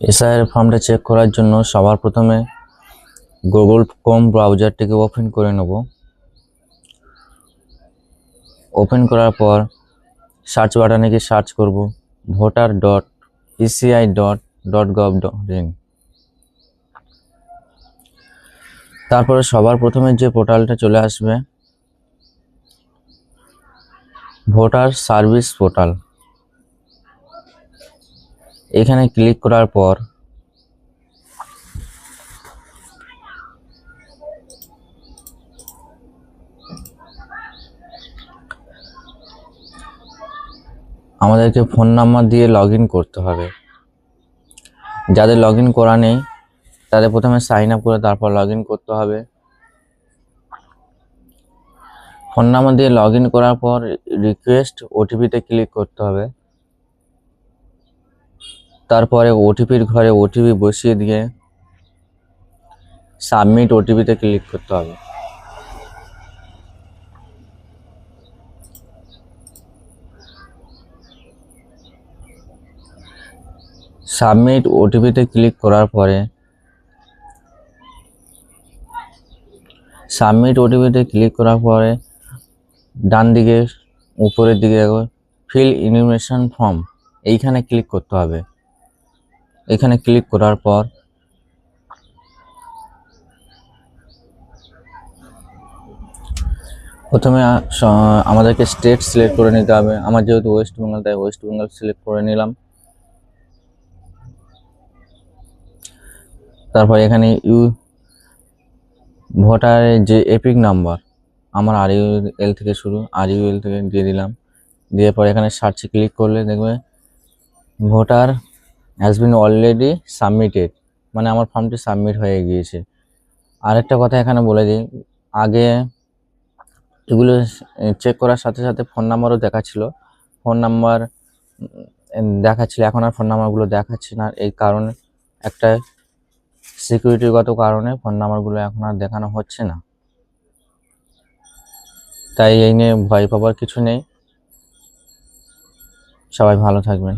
SIR ফর্মটা check করার জন্য সবার প্রথমে গুগল ক্রোম ব্রাউজারটিকে ওপেন করে নেব। ওপেন করার পর সার্চ বাটনে গিয়ে সার্চ করব। Voter dot ECI dot dot gov dot in তারপরে সবার প্রথমে যে পোর্টালটা চলে আসবে ভোটার সার্ভিস পোর্টাল। এখানে ক্লিক করার পর আমাদেরকে ফোন নাম্বার দিয়ে লগ করতে হবে। যাদের লগ ইন করা নেই, তাদের প্রথমে সাইন আপ করে তারপর লগ করতে হবে। ফোন নাম্বার দিয়ে লগ করার পর রিকোয়েস্ট ওটিপিতে ক্লিক করতে হবে। তারপরে ওটিপির ঘরে ওটিপি বসিয়ে দিয়ে সাবমিট ওটিপিতে ক্লিক করতে হবে। সাবমিট ওটিপিতে ক্লিক করার পরে সাবমিট ওটিপিতে ক্লিক করার পরে ডান দিকে, উপরের দিকে ফিল ইনফরমেশন ফর্ম এইখানে ক্লিক করতে হবে। এখানে ক্লিক করার পর প্রথমে আমাদেরকে স্টেট সিলেক্ট করে নিতে হবে। আমার যেহেতু ওয়েস্ট বেঙ্গল তাই ওয়েস্ট বেঙ্গল সিলেক্ট করে নিলাম। তারপর এখানে ইউ ভোটারের যে এপিক নাম্বার আমার আর এল থেকে শুরু আর এল থেকে দিয়ে দিলাম। দিয়ে পরে এখানে সার্চে ক্লিক করলে দেখবে voter has been already submitted মানে আমার ফর্মটি সাবমিট হয়ে গিয়েছে। আরেকটা কথা এখানে বলে দিই। আগে এগুলো চেক করার সাথে সাথে ফোন নাম্বারও দেখাচ্ছিল। ফোন নাম্বার দেখাচ্ছিল। এখন আর ফোন নাম্বারগুলো দেখাচ্ছে না। এই কারণে, একটা সিকিউরিটিগত কারণে ফোন নাম্বারগুলো এখন আর দেখানো হচ্ছে না। তাই এই নিয়ে ভয় পাবার কিছু নেই। সবাই ভালো থাকবেন।